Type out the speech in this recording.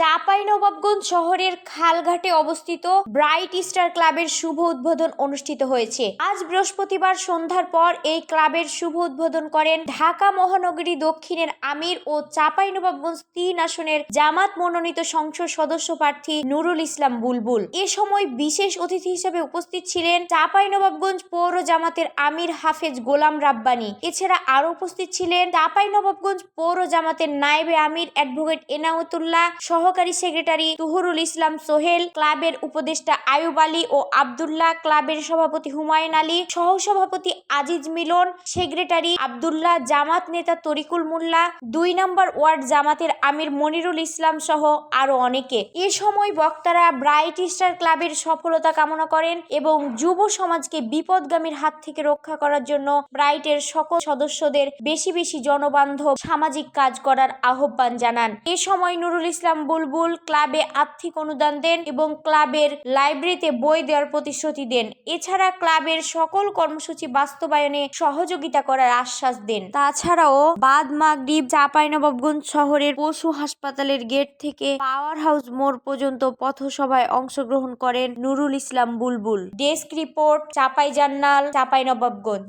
চাঁপাইনবাবগঞ্জ শহরের খালঘাটে অবস্থিত bright star ক্লাবের শুভ উদ্বোধন অনুষ্ঠিত হয়েছে। আজ বৃহস্পতিবার সন্ধ্যার পর এই ক্লাবের শুভ উদ্বোধন করেন ঢাকা মহানগরী দক্ষিণের আমির ও চাঁপাইনবাবগঞ্জ তিন আসনের জামাত মনোনীত সংসদ সদস্য প্রার্থী নুরুল ইসলাম বুলবুল। এ সময় বিশেষ অতিথি হিসেবে উপস্থিত ছিলেন চাঁপাইনবাবগঞ্জ পৌর জামাতের আমির হাফেজ গোলাম রাব্বানি। এছাড়া আরও উপস্থিত ছিলেন চাঁপাইনবাবগঞ্জ পৌর জামাতের নায়েবে আমির অ্যাডভোকেট এনায়েতুল্লাহ সহকারী সেক্রেটারি তুহরুল ইসলাম সোহেল, ক্লাবের উপদেষ্টা আয়ুব আলী ও আবদুল্লাহ, ক্লাবের সভাপতি হুমায়ুন আলী সহ সভাপতি আজিজ মিলন, সেক্রেটারি আবদুল্লাহ, জামাত নেতা তরিকুল মোল্লা, দুই নম্বর ওয়ার্ড জামাতের আমির মনিরুল ইসলাম সহ আরও অনেকে। এ সময় বক্তারা ব্রাইট স্টার ক্লাবের সফলতা কামনা করেন এবং যুব সমাজকে বিপদগামীর হাত থেকে রক্ষা করার জন্য ব্রাইটের সকল সদস্যদের বেশি বেশি জনবান্ধব সামাজিক কাজ করার আহ্বান জানান। এ সময় নুরুল ইসলাম বুলবুল ক্লাবে আর্থিক অনুদান দেন এবং ক্লাবের লাইব্রেরিতে বই দেওয়ার প্রতিশ্রুতি দেন। এছাড়া ক্লাবের সকল কর্মসূচি বাস্তবায়নে সহযোগিতা করার আশ্বাস দেন। তাছাড়াও বাদ মাগরিব চাঁপাইনবাবগঞ্জ শহরের পশু হাসপাতালের গেট থেকে পাওয়ার হাউস মোড় পর্যন্ত পথসভায় অংশগ্রহণ করেন নুরুল ইসলাম বুলবুল। ডেস্ক রিপোর্ট, চাপাই জান্নাল চাঁপাইনবাবগঞ্জ।